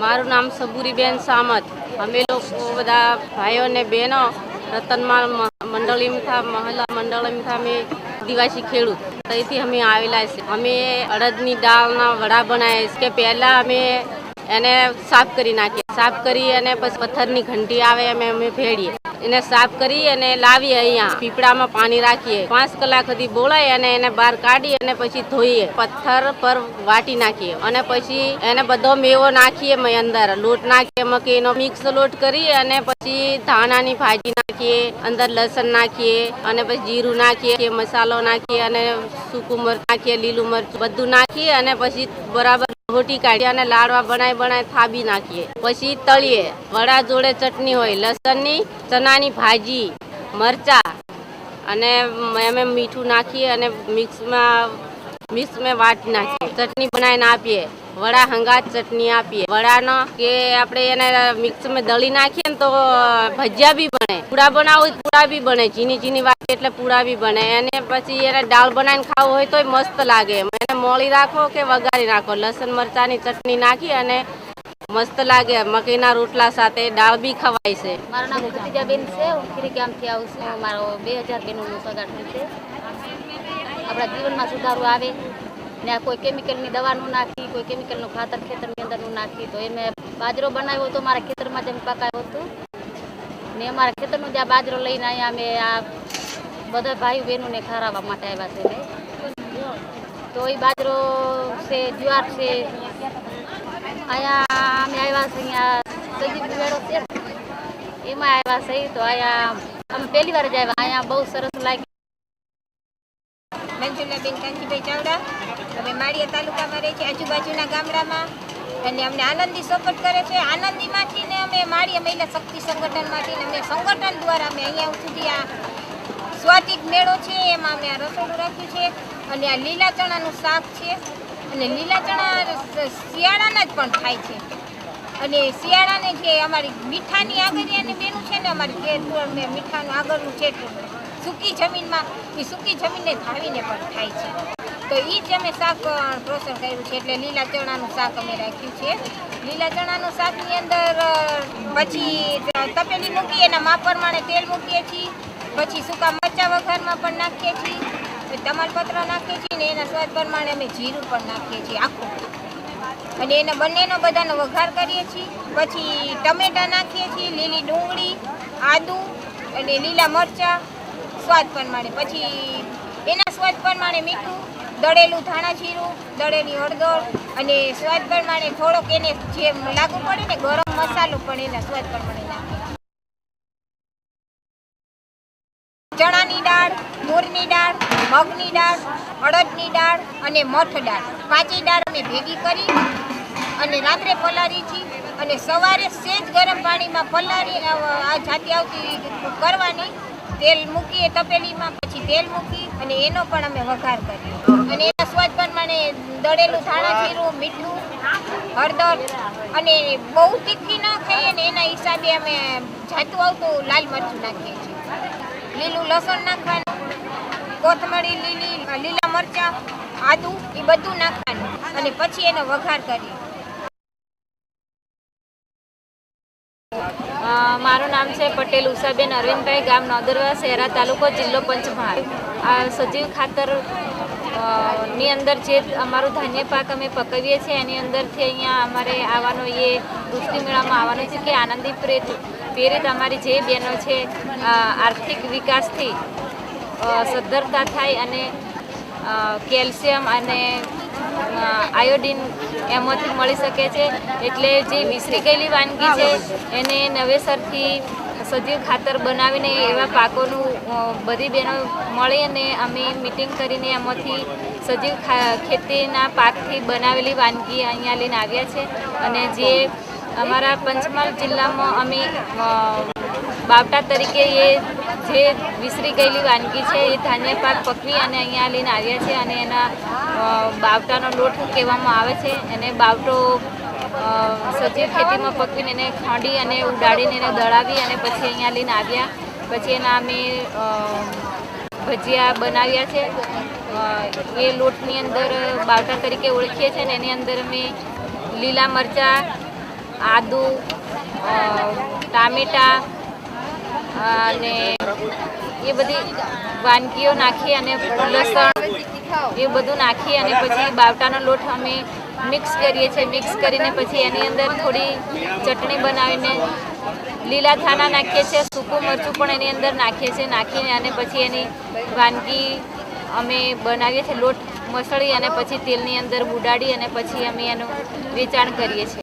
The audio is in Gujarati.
મારું નામ સબુરીબેન સામત. અમે લોકો બધા ભાઈઓ અને બહેનો રતનમાલ મંડળીમથા મહલા મંડળીમાં અમે દિવાસી ખેડૂત. ત્યાંથી અમે આવેલા છે અમે અડદની દાળના વડા બનાવીએ છીએ. કે પહેલાં અમે એને સાફ કરી નાખીએ. સાફ કરી અને પછી પથ્થરની ઘંટી આવે, અમે અમે ભેળીએ. એને સાફ કરી અને લાવીએ અહીંયા. પીપળામાં પાણી રાખીએ. પાંચ કલાક સુધી બોલાય અને એને બહાર કાઢી અને પછી ધોઈએ. પથ્થર પર વાટી નાખીએ. અને પછી એને બધો મેવો નાખીએ અંદર. લોટ નાખીએ મકઈનો મિક્સ લોટ કરી અને પછી ધાણાની ભાજી નાખીએ. અંદર લસણ નાખીએ અને પછી જીરું નાખીએ, મસાલો નાખીએ અને સૂકું મરચ નાખીએ, લીલું મરચું બધું નાખીએ અને પછી બરાબર રોટી કાઢી અને લાડવા બનાવી બનાવી થાબી નાખીએ. પછી તળીએ. વડા જોડે ચટણી હોય. લસણની ચણાની ભાજી, મરચા અને અમે મીઠું નાખીએ અને મિક્સમાં મિક્સમાં વાટી નાખીએ. ચટણી બનાવીને આપીએ. વડા હંગાત ચટણી આપીએ. વડાનો કે આપણે એને મિક્સમાં દળી નાખીએ ને તો ભજીયા બી બને. પૂડા બનાવો પૂડા બી બને. ઝીની ઝીની એટલે પૂડા બી બને. અને પછી એને દાળ બનાવીને ખાવું હોય તોય મસ્ત લાગે. એને મોળી રાખો કે વઘારી રાખો. લસણ, મરચાંની ચટણી નાખી અને મસ્ત લાગે. મકઈના રોટલા સાથે દાળ બી ખવાય છે. મારું નામ ભતીજાબેન છે. હું ખીરી ગામથી આવું છું. મારો બે હજાર બેનનું સગાઠું છે. આપણા જીવનમાં સુધારો આવે. ને કોઈ કેમિકલની દવાનું નાખી, કોઈ કેમિકલનું ખાતર ખેતરની અંદરનું નાખી, તો એ મેં બાજરો બનાવ્યો હતો મારા ખેતરમાં જેમ પકાવ્યો હતું. ને અમારા ખેતરનું જ્યાં બાજરો લઈને અહીંયા અમે આ બધા ભાઈ બહેનોને ખરાવવા માટે આવ્યા છે તો એ બાજરો છે, જુવાર છે. અહીંયા અમે આવ્યા છે અહીંયા સજીવ છે. એમાં આવ્યા છે તો અહીંયા અમે પહેલી વાર જ આવ્યા. અહીંયા બહુ સરસ લાગ્યું. મંજુલાબેન કાંજીભાઈ ચાવડા, અમે માળિયા તાલુકામાં રહીએ છીએ આજુબાજુના ગામડામાં. અને અમને આનંદી સપોર્ટ કરે છે. આનંદીમાંથી ને અમે માળિયા મહિલા શક્તિ સંગઠનમાંથી ને અમે સંગઠન દ્વારા અમે અહીંયા સુધી આ સ્વાતિક મેળો છે, એમાં અમે આ રસોડું રાખ્યું છે અને આ લીલા ચણાનું શાક છે. અને લીલા ચણા શિયાળાના જ પણ થાય છે. અને શિયાળાને જે અમારી મીઠાની આગળની બેનું છે ને, અમારી મેં મીઠાનું આગળનું છે સૂકી જમીનમાં, એ સૂકી જમીનને ધાવીને પણ થાય છે. તો એ જ અમે શાક પ્રોસેસ કર્યું છે એટલે લીલા ચણાનું શાક અમે રાખ્યું છે. લીલા ચણાનું શાકની અંદર પછી તપેલી મૂકી એના માપ પ્રમાણે તેલ મૂકીએ છીએ. પછી સૂકા મરચા વઘારમાં પણ નાખીએ છીએ. તમાલપત્ર નાખીએ છીએ ને એના સ્વાદ પ્રમાણે અમે જીરું પણ નાખીએ છીએ આખું. અને એના બંનેનો બધાનો વઘાર કરીએ છીએ. પછી ટમેટા નાખીએ છીએ, લીલી ડુંગળી, આદું અને લીલા મરચાં સ્વાદ પ્રમાણે. પછી એના સ્વાદ પ્રમાણે મીઠું, દળેલું ધાણા જીરું, દળેલી હળદર અને સ્વાદ પ્રમાણે થોડોક એને જે લાગુ પડે ને ગરમ મસાલો પણ એના સ્વાદ પ્રમાણે નાખીએ મગની દાળ, અડદની દાળ અને મઠ દાળ. પાંચેય દાળ અમે ભેગી કરી અને રાત્રે પલાળી છીએ અને સવારે સેજ ગરમ પાણીમાં પલાળી આ જાતે આવતી કરવાની. તેલ મૂકીએ તપેલીમાં, પછી તેલ મૂકી અને એનો પણ અમે વઘાર કરીએ. અને એના સ્વાદ પ્રમાણે દળેલું ધાણા જીરું, મીઠું, હળદર અને બહુ તીખી ન ખાઈએ ને એના હિસાબે અમે જાતું આવતું લાલ મરચું નાખીએ છીએ. લીલું લસણ નાખવાનું. કોથમરી, લીલી, લીલા મરચાં, આદુ, એ બધું નાખવાનું અને પછી એનો વઘાર કરીએ. મારું નામ છે પટેલ ઉષાબેન અરવિંદભાઈ ગામ નોદરવા શહેરા તાલુકો જિલ્લો પંચમહાલ. આ સજીવ ખાતરની અંદર જે અમારું ધાન્ય પાક અમે પકવીએ છીએ, એની અંદરથી અહીંયા અમારે આવવાનો એ દૃષ્ટિ મેળામાં આવવાનો છે કે આનંદી પ્રેત, પ્રેરિત અમારી જે બહેનો છે આર્થિક વિકાસથી સદ્ધરતા થાય અને કેલ્શિયમ અને આયોડિન એમાંથી મળી શકે છે. એટલે જે વિસરી ગયેલી વાનગી છે, એને નવેસરથી સજીવ ખાતર બનાવીને એવા પાકોનું બધી બહેનો મળી અને અમે મિટિંગ કરીને એમાંથી સજીવ ખેતીના પાકથી બનાવેલી વાનગી અહીંયા લઈને આવ્યા છે. અને જે અમારા પંચમહાલ જિલ્લામાં અમે બાવટા તરીકે એ જે વિસરી ગયેલી વાનગી છે એ ધાન્ય પાક પકવી અને અહીંયા લઈને આવ્યા છે અને એના બાવટાનો લોટ કહેવામાં આવે છે. એને બાવટો સજીવ ખેતીમાં પકવીને એને ખાંડી અને ઉડાડીને એને દળાવી અને પછી અહીંયા લઈને આવ્યા. પછી એના અમે ભજીયા બનાવ્યા છે. એ લોટની અંદર બાવટા તરીકે ઓળખીએ છીએ અને એની અંદર અમે લીલા મરચાં, આદુ ટામેટાં અને એ બધી વાનગીઓ નાખી અને લસણ એ બધું નાખી અને પછી બાવટાનો લોટ અમે મિક્સ કરીએ છીએ. મિક્સ કરીને પછી એની અંદર થોડી ચટણી બનાવીને લીલા ધાણા નાખીએ છીએ. સૂકું મરચું પણ એની અંદર નાખીએ છીએ. નાખીને અને પછી એની વાનગી અમે બનાવીએ છીએ. લોટ મસળી અને પછી તેલની અંદર બુડાડી અને પછી અમે એનું વેચાણ કરીએ છીએ.